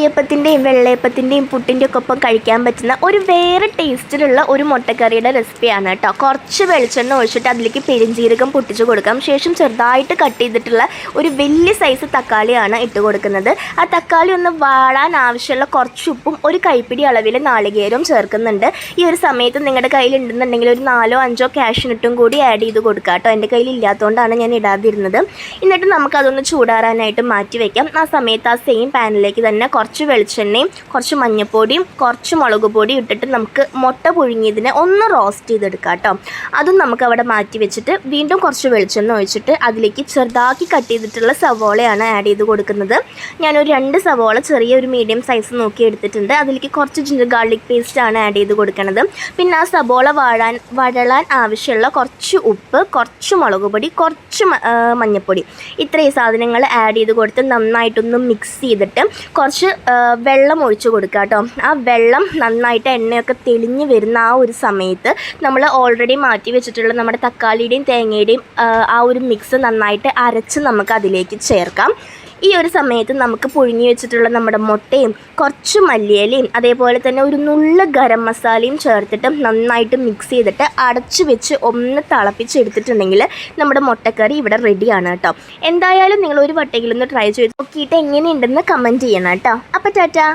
ഇടിയപ്പത്തിന്റെയും വെള്ളയപ്പത്തിന്റെയും പുട്ടിന്റെയൊക്കെ ഒപ്പം കഴിക്കാൻ പറ്റുന്ന ഒരു വേറെ ടേസ്റ്റിലുള്ള ഒരു മുട്ടക്കറിയുടെ റെസിപ്പിയാണ് കേട്ടോ. കുറച്ച് വെളിച്ചെണ്ണ ഒഴിച്ചിട്ട് അതിലേക്ക് പെരിഞ്ജീരകം പൊട്ടിച്ച് കൊടുക്കാം. ശേഷം ചെറുതായിട്ട് കട്ട് ചെയ്തിട്ടുള്ള ഒരു വലിയ സൈസ് തക്കാളിയാണ് ഇട്ട് കൊടുക്കുന്നത്. ആ തക്കാളി ഒന്ന് വാടാൻ ആവശ്യമുള്ള കുറച്ച് ഉപ്പും ഒരു കൈപ്പിടി അളവിൽ നാളികേരവും ചേർക്കുന്നുണ്ട്. ഈ ഒരു സമയത്ത് നിങ്ങളുടെ കയ്യിൽ ഉണ്ടെന്നുണ്ടെങ്കിൽ ഒരു നാലോ അഞ്ചോ ക്യാഷിനിട്ടും കൂടി ആഡ് ചെയ്ത് കൊടുക്കാം കേട്ടോ. എന്റെ കയ്യിൽ ഇല്ലാത്തതുകൊണ്ടാണ് ഞാൻ ഇടാതിരുന്നത്. എന്നിട്ട് നമുക്കതൊന്ന് ചൂടാറാനായിട്ട് മാറ്റി വയ്ക്കാം ആ സമയത്ത് ആ സെയിം പാനിലേക്ക് തന്നെ കുറച്ച് വെളിച്ചെണ്ണയും കുറച്ച് മഞ്ഞൾപ്പൊടിയും കുറച്ച് മുളക് പൊടിയും ഇട്ടിട്ട് നമുക്ക് മുട്ട പുഴുങ്ങിയതിനെ ഒന്ന് റോസ്റ്റ് ചെയ്തെടുക്കാം കേട്ടോ. അതും നമുക്ക് അവിടെ മാറ്റി വെച്ചിട്ട് വീണ്ടും കുറച്ച് വെളിച്ചെണ്ണ ഒഴിച്ചിട്ട് അതിലേക്ക് ചെറുതാക്കി കട്ട് ചെയ്തിട്ടുള്ള സവോളയാണ് ആഡ് ചെയ്ത് കൊടുക്കുന്നത്. ഞാനൊരു രണ്ട് സവോള ചെറിയ ഒരു മീഡിയം സൈസ് നോക്കി എടുത്തിട്ടുണ്ട്. അതിലേക്ക് കുറച്ച് ജിഞ്ചർ ഗാർലിക് പേസ്റ്റ് ആണ് ആഡ് ചെയ്ത് കൊടുക്കുന്നത് പിന്നെ ആ സവോള വാഴാൻ വഴളാൻ ആവശ്യമുള്ള കുറച്ച് ഉപ്പ് കുറച്ച് മുളക് പൊടി കുറച്ച് മഞ്ഞൾപ്പൊടി ഇത്രയും സാധനങ്ങൾ ആഡ് ചെയ്ത് കൊടുത്ത് നന്നായിട്ടൊന്ന് മിക്സ് ചെയ്തിട്ട് കുറച്ച് വെള്ളം ഒഴിച്ചു കൊടുക്കുക കേട്ടോ. ആ വെള്ളം നന്നായിട്ട് എണ്ണയൊക്കെ തെളിഞ്ഞ് വരുന്ന ആ ഒരു സമയത്ത് നമ്മൾ ഓൾറെഡി മാറ്റി വെച്ചിട്ടുള്ള നമ്മുടെ തക്കാളിയുടെയും തേങ്ങയുടെയും ആ, ഒരു മിക്സ് നന്നായിട്ട് അരച്ച് നമുക്ക് അതിലേക്ക് ചേർക്കാം. ഈ ഒരു സമയത്ത് നമുക്ക് പുഴുങ്ങി വെച്ചിട്ടുള്ള നമ്മുടെ മുട്ടയും കുറച്ച് മല്ലിയിലയും അതേപോലെ തന്നെ ഒരു നുള്ള ഗരം മസാലയും ചേർത്തിട്ട് നന്നായിട്ട് മിക്സ് ചെയ്തിട്ട് അടച്ചു വെച്ച് ഒന്ന് തിളപ്പിച്ചെടുത്തിട്ടുണ്ടെങ്കിൽ നമ്മുടെ മുട്ടക്കറി ഇവിടെ റെഡിയാണ് കേട്ടോ. എന്തായാലും നിങ്ങൾ ഒരു വട്ടെങ്കിലും ട്രൈ ചെയ്ത് നോക്കിയിട്ട് എങ്ങനെയുണ്ടെന്ന് കമന്റ് ചെയ്യണം കേട്ടോ. അപ്പോൾ ടാറ്റാ.